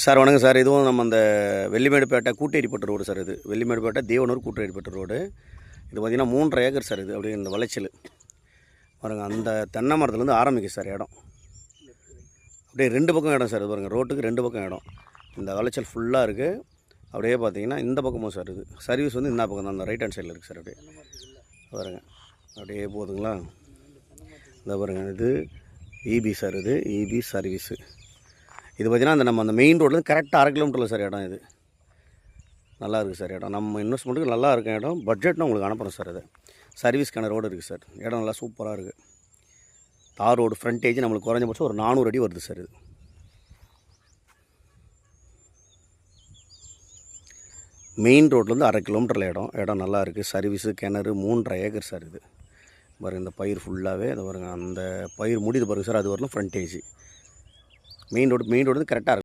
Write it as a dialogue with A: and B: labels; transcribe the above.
A: Sir வணக்கம் sir. இதுவும் நம்ம அந்த வெள்ளிமேடுப்பேட்டை கூட்டேரிப்பட்ட ரோடு சார் இது. வெள்ளிமேடுப்பேட்டை தேவனூர் கூட்டேரிப்பட்ட ரோடு. இது பார்த்திங்கன்னா மூன்றரை ஏக்கர் சார் இது. அப்படியே இந்த விளைச்சல். பாருங்கள் அந்த தென்னை மரத்துலேருந்து ஆரம்பிக்கும் சார் இடம். அப்படியே ரெண்டு பக்கம் இடம் சார் இது பாருங்கள் ரோட்டுக்கு ரெண்டு பக்கம் இடம். இந்த விளைச்சல் ஃபுல்லாக இருக்குது அப்படியே பார்த்தீங்கன்னா இந்த பக்கமும் சார் இது. சர்வீஸ் வந்து இந்த பக்கம் தான். அந்த ரைட் ஹேண்ட் சைடில் இருக்குது சார் அப்படியே. பாருங்க. அப்படியே போகுதுங்களா இந்த பாருங்கள் இது இபி சார் இது. இபி சர்வீஸு இது பார்த்தீங்கன்னா அந்த நம்ம அந்த மெயின் ரோட்லேருந்து கரெக்டாக அரை கிலோமீட்டரில் சார் இடம் இது. நல்லா இருக்குது சார் இடம். நம்ம இன்வெஸ்ட்மெண்ட்டுக்கு நல்லா இருக்கும் இடம். பட்ஜெட்னு உங்களுக்கு அனுப்புகிறோம் சார் இது சர்வீஸ்க்கான ரோடு இருக்குது சார். இடம் நல்லா சூப்பராக இருக்குது தார் ரோடு ஃப்ரண்டேஜ் நம்மளுக்கு குறைஞ்சபட்சம் ஒரு நானூறு அடி வருது சார் இது. மெயின் ரோட்லேருந்து அரை கிலோமீட்டரில் இடம். இடம் நல்லா இருக்குது சர்வீஸு கிணறு மூன்றரை ஏக்கர் சார் இது. பாருங்கள் இந்த பயிர் ஃபுல்லாகவே அதை பாருங்கள் அந்த பயிர் முடிது பாருங்கள் சார் அது வரலும் frontage main road main road கரெக்டாக இருக்கும்.